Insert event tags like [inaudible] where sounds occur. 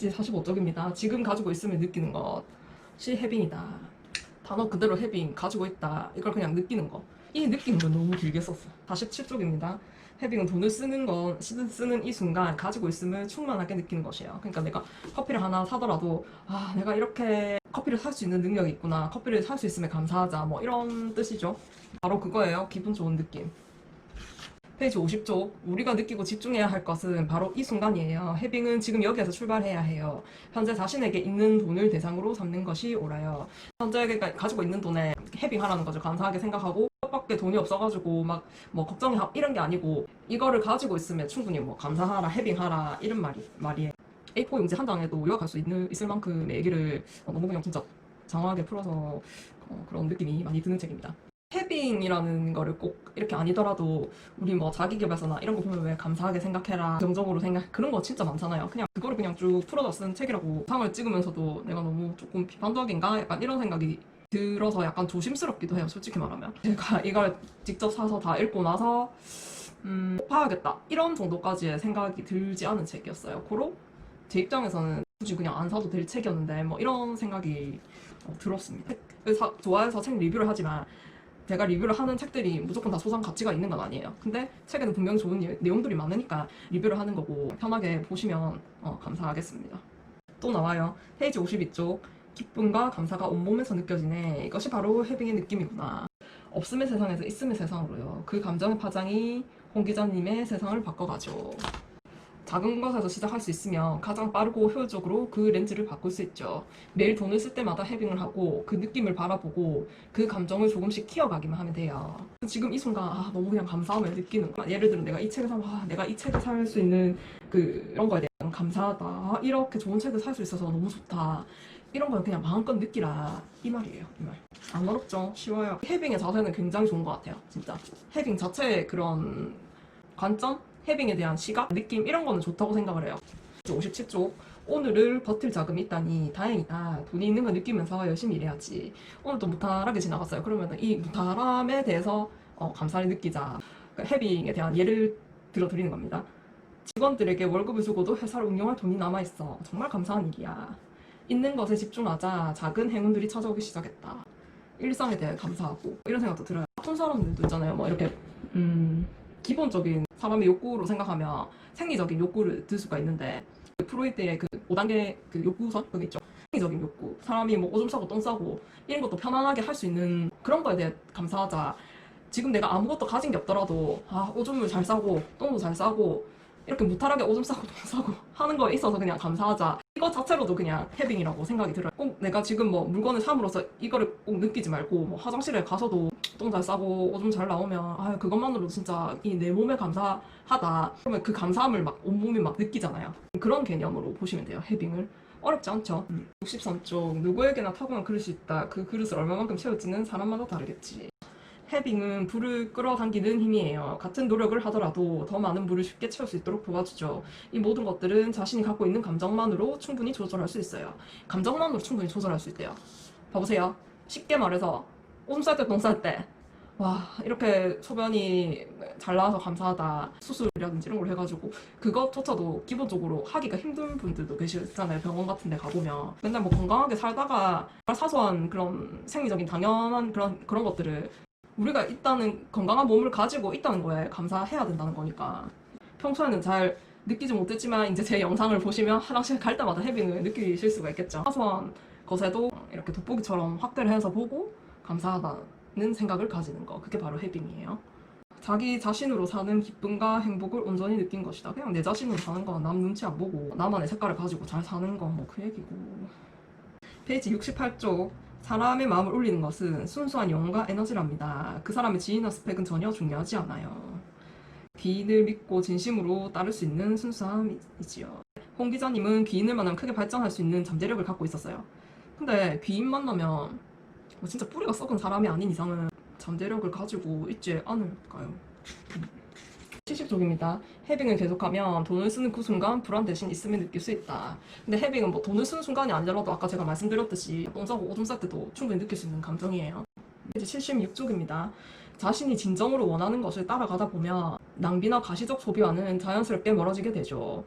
페이지 45쪽입니다. 지금 가지고 있으면 느끼는 것이 해빙이다. 단어 그대로 해빙 가지고 있다. 이걸 그냥 느끼는 거. 이 느끼는 거 너무 길게 썼어. 47쪽입니다. 해빙은 돈을 쓰는 건 쓰는, 이 순간 가지고 있음을 충만하게 느끼는 것이에요. 그러니까 내가 커피를 하나 사더라도 아 내가 이렇게 커피를 살 수 있는 능력이 있구나. 커피를 살 수 있음에 감사하자. 뭐 이런 뜻이죠. 바로 그거예요. 기분 좋은 느낌. 페이지 50쪽 우리가 느끼고 집중해야 할 것은 바로 이 순간이에요. 해빙은 지금 여기에서 출발해야 해요. 현재 자신에게 있는 돈을 대상으로 삼는 것이 옳아요. 현재 가- 가지고 있는 돈에 해빙하라는 거죠. 감사하게 생각하고 밖에 돈이 없어가지고 막 뭐 걱정이 하- 이런 게 아니고 이거를 가지고 있으면 충분히 뭐 감사하라 해빙하라 이런 말이 말이에요. A4 용지 한 장에도 요약할 수 있는 있을 만큼의 얘기를 어, 너무 그냥 진짜 장황하게 풀어서 어, 그런 느낌이 많이 드는 책입니다. 해빙이라는 거를 꼭 이렇게 아니더라도 우리 뭐 자기계발서나 이런 거 보면 왜 감사하게 생각해라 긍정적으로 생각 그런 거 진짜 많잖아요. 그냥 그거를 그냥 쭉 풀어서 쓴 책이라고 상을 찍으면서도 내가 너무 조금 비판적인가? 약간 이런 생각이 들어서 약간 조심스럽기도 해요 솔직히 말하면. 제가 [laughs] 이걸 직접 사서 다 읽고 나서 음 봐야겠다 이런 정도까지의 생각이 들지 않은 책이었어요. 고로 제 입장에서는 굳이 그냥 안 사도 될 책이었는데 뭐 이런 생각이 어, 들었습니다. 사- 좋아해서 책 리뷰를 하지만 제가 리뷰를 하는 책들이 무조건 다 소상 가치가 있는 건 아니에요. 근데 책에는 분명히 좋은 예- 내용들이 많으니까 리뷰를 하는 거고 편하게 보시면 어, 감사하겠습니다. 또 나와요. 페이지 52쪽 기쁨과 감사가 온몸에서 느껴지네. 이것이 바로 해빙의 느낌이구나. 없음의 세상에서 있음의 세상으로요. 그 감정의 파장이 홍 기자님의 세상을 바꿔가죠. 작은 것에서 시작할 수 있으면 가장 빠르고 효율적으로 그 렌즈를 바꿀 수 있죠. 매일 돈을 쓸 때마다 해빙을 하고 그 느낌을 바라보고 그 감정을 조금씩 키워가기만 하면 돼요. 지금 이 순간 아, 너무 그냥 감사함을 느끼는 거야. 예를 들어 내가 이 책을 사면 아, 내가 이 책을 살 수 있는 그 이런 거에 대한 감사하다. 아, 이렇게 좋은 책을 살 수 있어서 너무 좋다. 이런 걸 그냥 마음껏 느끼라 이 말이에요. 이 말. 안 어렵죠? 쉬워요. 해빙의 자세는 굉장히 좋은 것 같아요. 진짜. 해빙 자체의 그런 관점, 해빙에 대한 시각, 느낌 이런 거는 좋다고 생각을 해요. 57쪽 오늘을 버틸 자금이 있다니 다행이다. 돈이 있는 걸 느끼면서 열심히 일해야지. 오늘도 무탈하게 지나갔어요. 그러면 이 무탈함에 대해서 어, 감사를 느끼자. 그 해빙에 대한 예를 들어 드리는 겁니다. 직원들에게 월급을 주고도 회사를 운영할 돈이 남아있어. 정말 감사한 일이야. 있는 것에 집중하자. 작은 행운들이 찾아오기 시작했다. 일상에 대해 감사하고 이런 생각도 들어요. 어떤 사람들도 있잖아요. 뭐 이렇게 음, 기본적인 사람의 욕구로 생각하면 생리적인 욕구를 들 수가 있는데 그 프로이트의 그 5단계 그 욕구선 그게 있죠. 생리적인 욕구. 사람이 뭐 오줌 싸고 똥 싸고 이런 것도 편안하게 할 수 있는 그런 거에 대해 감사하자. 지금 내가 아무것도 가진 게 없더라도 아 오줌을 잘 싸고 똥도 잘 싸고 이렇게 무탈하게 오줌 싸고 똥 싸고 하는 거에 있어서 그냥 감사하자. 이거 자체로도 그냥 해빙이라고 생각이 들어요. 꼭 내가 지금 뭐 물건을 삼으로써 이거를 꼭 느끼지 말고 뭐 화장실에 가서도 똥잘 싸고 오줌 잘 나오면 아 그것만으로도 진짜 이 내 몸에 감사하다. 그러면 그 감사함을 막 온몸이 막 느끼잖아요. 그런 개념으로 보시면 돼요. 해빙을. 어렵지 않죠. 63쪽 누구에게나 타고난 그릇이 있다. 그 그릇을 얼마만큼 채울지는 사람마다 다르겠지. 해빙은 불을 끌어당기는 힘이에요. 같은 노력을 하더라도 더 많은 불을 쉽게 채울 수 있도록 도와주죠. 이 모든 것들은 자신이 갖고 있는 감정만으로 충분히 조절할 수 있어요. 감정만으로 충분히 조절할 수 있대요. 봐보세요. 쉽게 말해서 오줌 쌀 때, 똥쌀 때. 와, 이렇게 소변이 잘 나와서 감사하다. 수술이라든지 이런 걸 해가지고 그것조차도 기본적으로 하기가 힘든 분들도 계시잖아요. 병원 같은 데 가보면. 맨날 뭐 건강하게 살다가 사소한 그런 생리적인 당연한 그런, 그런 것들을 우리가 있다는 건강한 몸을 가지고 있다는 거에 감사해야 된다는 거니까 평소에는 잘 느끼지 못했지만 이제 제 영상을 보시면 화장실 갈 때마다 해빙을 느끼실 수가 있겠죠 사소한 것에도 이렇게 돋보기처럼 확대를 해서 보고 감사하다는 생각을 가지는 거 그게 바로 해빙이에요 자기 자신으로 사는 기쁨과 행복을 온전히 느낀 것이다 그냥 내 자신으로 사는 거남 눈치 안 보고 나만의 색깔을 가지고 잘 사는 거 뭐 그 얘기고 페이지 68쪽 사람의 마음을 울리는 것은 순수한 영혼과 에너지랍니다. 그 사람의 지위나 스펙은 전혀 중요하지 않아요. 귀인을 믿고 진심으로 따를 수 있는 순수함이지요. 홍 기자님은 귀인을 만나면 크게 발전할 수 있는 잠재력을 갖고 있었어요. 근데 귀인 만나면 뭐 진짜 뿌리가 썩은 사람이 아닌 이상은 잠재력을 가지고 있지 않을까요? 70쪽입니다. 해빙을 계속하면 돈을 쓰는 그 순간 불안 대신 있음을 느낄 수 있다. 근데 해빙은 뭐 돈을 쓰는 순간이 아니라도 아까 제가 말씀드렸듯이 똥 싸고 오줌 쌀 때도 충분히 느낄 수 있는 감정이에요. 이제 76쪽입니다. 자신이 진정으로 원하는 것을 따라가다 보면 낭비나 가시적 소비와는 자연스럽게 멀어지게 되죠.